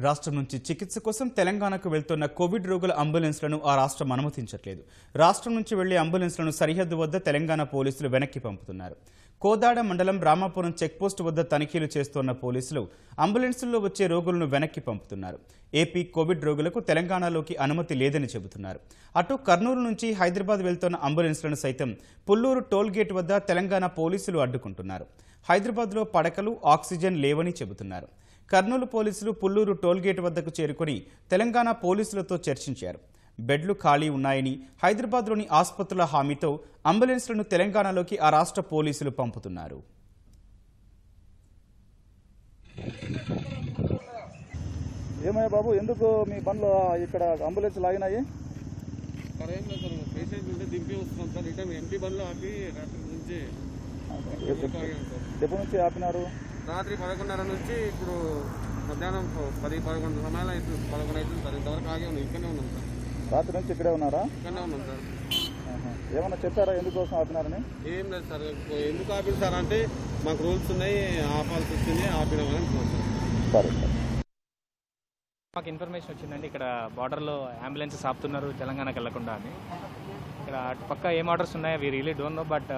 రాష్ట్రం నుంచి చికిత్స కోసం తెలంగాణకు వెళ్తున్న కోవిడ్ రోగుల అంబులెన్స్లను ఆ రాష్ట్రం అనుమతించట్లేదు. రాష్ట్రం నుంచి వెళ్ళే అంబులెన్స్లను సరిహద్దు వద్ద తెలంగాణ పోలీసులు వెనక్కి పంపుతున్నారు. కోదాడ మండలం రామాపురం చెక్పోస్ట్ వద్ద తనిఖీలు చేస్తున్న పోలీసులు అంబులెన్సుల్లో వచ్చే రోగులను వెనక్కి పంపుతున్నారు. ఏపీ కోవిడ్ రోగులకు తెలంగాణలోకి అనుమతి లేదని చెబుతున్నారు. అటు కర్నూలు నుంచి హైదరాబాద్ వెళ్తున్న అంబులెన్స్లను సైతం పుల్లూరు టోల్గేట్ వద్ద తెలంగాణ పోలీసులు అడ్డుకుంటున్నారు. హైదరాబాద్లో పడకలు ఆక్సిజన్ లేవని చెబుతున్నారు. కర్నూలు పోలీసులు పుల్లూరు టోల్గేట్ వద్దకు చేరుకుని తెలంగాణ పోలీసులతో చర్చించారు. బెడ్లు ఖాళీ ఉన్నాయని హైదరాబాద్లోని ఆసుపత్రుల హామీతో అంబులెన్స్లను తెలంగాణలోకి ఆ రాష్ట్ర పోలీసులు పంపుతున్నారు. ఏమయ్యా బాబు ఎందుకు మీ బండ్లు ఇక్కడ అంబులెన్స్ లాగినాయి పేషెంట్ ఉంటే దింపి వస్తున్నాం సార్. రిటర్న్ బండ్లో ఆపి నుంచి ఎప్పటి నుంచి ఆపినారు? రాత్రి పదకొండున్నర నుంచి ఇప్పుడు మధ్యాహ్నం పది పదకొండు సమయాలు అవుతుంది పదకొండు అవుతుంది సార్. ఇంతవరకు ఆగే ఉన్నాం ఇక్కడనే ఉన్నాం సార్. రాత్రి నుంచి ఇక్కడే ఉన్నారా? ఇక్కడనే ఉన్నాం సార్. ఏమన్నా చెప్పారా ఎందుకోసం ఆపినారని? ఏం లేదు సార్. ఎందుకు ఆపింది సార్ అంటే మాకు రూల్స్ ఉన్నాయి ఆపాల్సి వచ్చింది ఆపినామని సరే. సరే మాకు ఇన్ఫర్మేషన్ వచ్చిందండి ఇక్కడ బార్డర్లో అంబులెన్సెస్ ఆపుతున్నారు తెలంగాణకి వెళ్ళకుండా అని. ఇక్కడ అటు పక్క ఏం ఆర్డర్స్ ఉన్నాయో we really don't know but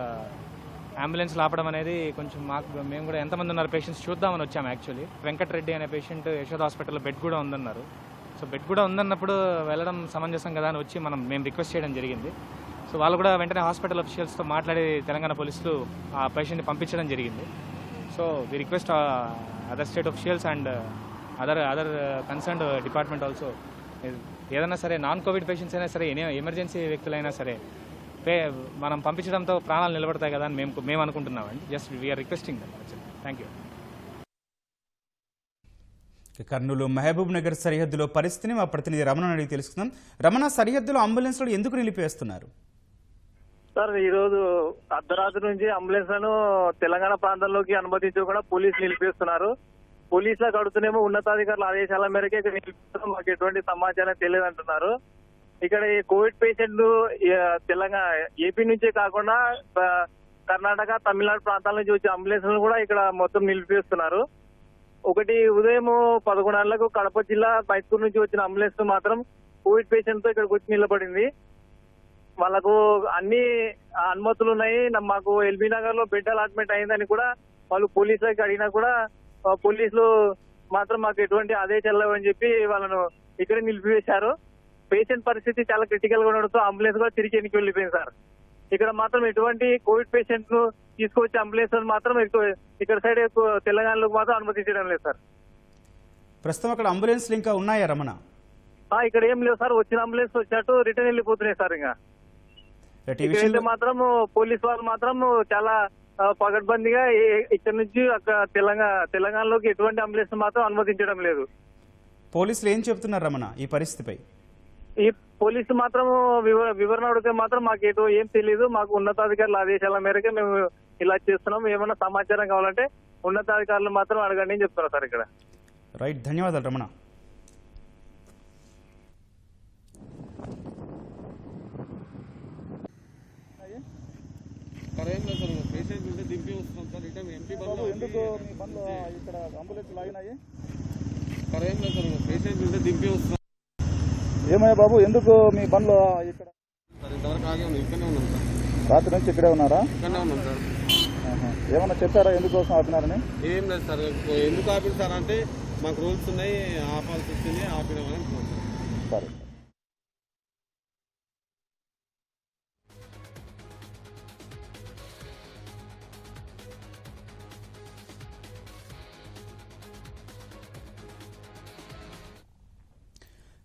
ambulance ఆపడం అనేది కొంచెం మాకు మేము కూడా ఎంతమంది ఉన్నారు పేషెంట్స్ చూద్దామని వచ్చాము యాక్చువల్లీ వెంకటరెడ్డి అనే పేషెంట్ యశోద హాస్పిటల్లో బెడ్ కూడా ఉందన్నారు. సో బెడ్ కూడా ఉందన్నప్పుడు వెళ్ళడం సమంజసం కదా అని వచ్చి మనం మేము రిక్వెస్ట్ చేయడం జరిగింది. సో వాళ్ళు కూడా వెంటనే హాస్పిటల్ అఫీషియల్స్తో మాట్లాడి తెలంగాణ పోలీసులు ఆ పేషెంట్ని పంపించడం జరిగింది. So we request other state officials and other other concerned department also ఏదైనా సరే నాన్ కోవిడ్ పేషెంట్స్ అయినా సరే ఎమర్జెన్సీ వ్యక్తులైనా సరే మనం పంపించడంతో ప్రాణాలు నిలబడతాయి కదా అని మేము మేము అనుకుంటున్నామండి. Just we are requesting thank you Kurnool Mahbubnagar సరిహద్దులో పరిస్థితిని మా ప్రతినిధి రమణ అడిగి తెలుసుకుందాం. రమణ సరిహద్దులో అంబులెన్స్లు ఎందుకు నిలిపేస్తున్నారు సార్ ఈ రోజు అర్ధరాత్రి నుంచి అంబులెన్స్లను తెలంగాణ ప్రాంతంలోకి అనుమతించకుండా పోలీసులు నిలిపేస్తున్నారు పోలీసులకు అడుగుతూనేమో ఉన్నతాధికారుల ఆదేశాల మేరకే ఇక్కడ నిలిపిస్తున్నాం మాకు ఎటువంటి సమాచారం తెలియదు అంటున్నారు ఇక్కడ ఈ కోవిడ్ పేషెంట్లు తెలంగాణ ఏపీ నుంచే కాకుండా కర్ణాటక తమిళనాడు ప్రాంతాల నుంచి వచ్చే అంబులెన్స్లను కూడా ఇక్కడ మొత్తం నిలిపివేస్తున్నారు. ఒకటి ఉదయం పదకొండు గంటలకు కడప జిల్లా మైసూరు నుంచి వచ్చిన అంబులెన్స్ మాత్రం కోవిడ్ పేషెంట్తో ఇక్కడికి వచ్చి నిలబడింది. వాళ్ళకు అన్ని అనుమతులు ఉన్నాయి. మాకు ఎల్బీ నగర్లో బెడ్ అలాట్మెంట్ అయిందని కూడా వాళ్ళు పోలీసులకి అడిగినా కూడా పోలీసులు మాత్రం మాకు ఎటువంటి ఆదేశాలు చెల్లవని చెప్పి వాళ్ళను ఇక్కడే నిలిపివేశారు. పేషెంట్ పరిస్థితి చాలా క్రిటికల్గా ఉండడంతో అంబులెన్స్ కూడా తిరిగి వెనక్కి వెళ్ళిపోయింది సార్. ఇక్కడ మాత్రం ఎటువంటి కోవిడ్ పేషెంట్ను తీసుకొచ్చే అంబులెన్స్ మాత్రం ఇక్కడ సైడ్ ఎక్కువ తెలంగాణలోకి మాత్రం అనుమతించడం లేదు సార్. ప్రస్తుతం అక్కడ అంబులెన్స్లు ఇంకా ఉన్నాయా రమణ? ఇక్కడ ఏం లేదు సార్. వచ్చిన అంబులెన్స్ వచ్చినట్టు రిటర్న్ వెళ్ళిపోతున్నాయి సార్ ఇంకా. మాత్రం పోలీస్ వాళ్ళు మాత్రం చాలా పగడ్బందీగా ఇక్కడ నుంచి అక్కడ తెలంగాణ తెలంగాణలోకి ఎటువంటి అంబులెన్స్ మాత్రం అనుమతించడం లేదు. పోలీసులు ఏం చెబుతున్నారు రమణ ఈ పరిస్థితిపై? ఈ పోలీసు మాత్రం వివ- వివరణ అడిగితే మాత్రం మాకు ఏదో ఏం తెలియదు మాకు ఉన్నతాధికారుల ఆదేశాల మేరకే మేము ఇలా చేస్తున్నాం. ఏమైనా సమాచారం కావాలంటే ఉన్నతాధికారులు మాత్రం అడగండి అని చెప్తున్నారు సార్ ఇక్కడ. రైట్ ధన్యవాదాలు రమణ. దింపి వస్తున్నాం ఏమయ్యా బాబు? ఎందుకు మీ బండ్లు ఇక్కడ? రాత్రి నుంచి ఇక్కడే ఉన్నారా. ఏమన్నా చెప్పారా ఎందుకోసం ఆపినారని? ఏం లేదు సార్ ఎందుకు ఆపింది సార్ అంటే మాకు రూల్స్ ఉన్నాయి ఆపాల్సి వచ్చింది ఆపినామని సార్.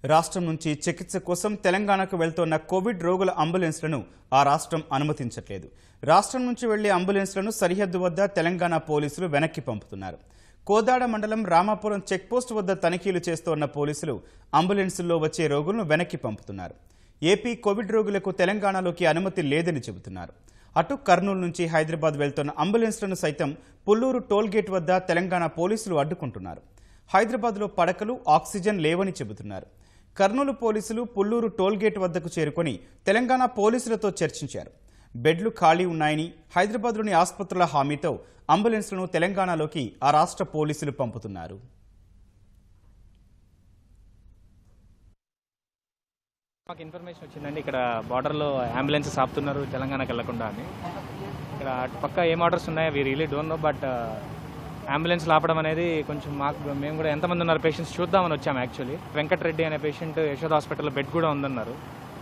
రాష్ట్రం నుంచి చికిత్స కోసం తెలంగాణకు వెళ్తున్న కోవిడ్ రోగుల అంబులెన్స్లను ఆ రాష్ట్రం అనుమతించట్లేదు. రాష్ట్రం నుంచి వెళ్ళే అంబులెన్స్లను సరిహద్దు వద్ద తెలంగాణ పోలీసులు వెనక్కి పంపుతున్నారు. కోదాడ మండలం రామాపురం చెక్పోస్ట్ వద్ద తనిఖీలు చేస్తోన్న పోలీసులు అంబులెన్సుల్లో వచ్చే రోగులను వెనక్కి పంపుతున్నారు. ఏపీ కోవిడ్ రోగులకు తెలంగాణలోకి అనుమతి లేదని చెబుతున్నారు. అటు కర్నూలు నుంచి హైదరాబాద్ వెళ్తున్న అంబులెన్స్లను సైతం పుల్లూరు టోల్గేట్ వద్ద తెలంగాణ పోలీసులు అడ్డుకుంటున్నారు. హైదరాబాద్లో పడకలు ఆక్సిజన్ లేవని చెబుతున్నారు. కర్నూలు పోలీసులు పుల్లూరు టోల్గేట్ వద్దకు చేరుకొని తెలంగాణ పోలీసులతో చర్చించారు. బెడ్లు ఖాళీ ఉన్నాయని హైదరాబాద్లోని ఆసుపత్రుల హామీతో అంబులెన్స్లను తెలంగాణలోకి ఆ రాష్ట్ర పోలీసులు పంపుతున్నారు. మాకు ఇన్ఫర్మేషన్ వచ్చిందండి ఇక్కడ బార్డర్లో అంబులెన్స్ ఆపుతున్నారు తెలంగాణకు వెళ్ళకుండా అని. ఇక్కడ అటుపక్క ఏం ఆర్డర్స్ ఉన్నాయో we really don't know but ambulance ఆపడం అనేది కొంచెం మాకు మేము కూడా ఎంతమంది ఉన్నారు పేషెంట్స్ చూద్దామని వచ్చాము యాక్చువల్లీ వెంకటరెడ్డి అనే పేషెంట్ యశోద హాస్పిటల్లో బెడ్ కూడా ఉందన్నారు.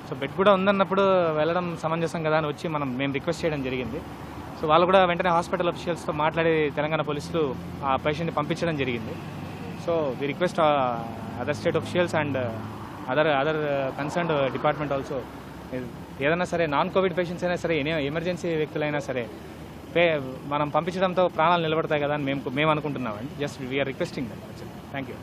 సో బెడ్ కూడా ఉందన్నప్పుడు వెళ్ళడం సమంజసం కదా అని వచ్చి మనం మేము రిక్వెస్ట్ చేయడం జరిగింది. సో వాళ్ళు కూడా వెంటనే హాస్పిటల్ అఫీషియల్స్తో మాట్లాడి తెలంగాణ పోలీసులు ఆ పేషెంట్ని పంపించడం జరిగింది. So we request other state officials and other other concerned department also ఏదైనా సరే నాన్ కోవిడ్ పేషెంట్స్ అయినా సరే ఎనీ ఎమర్జెన్సీ వ్యక్తులైనా సరే మనం పంపించడంతో ప్రాణాలు నిలబడతాయి కదా అని మేము మేము అనుకుంటున్నామండి. Just we are requesting thank you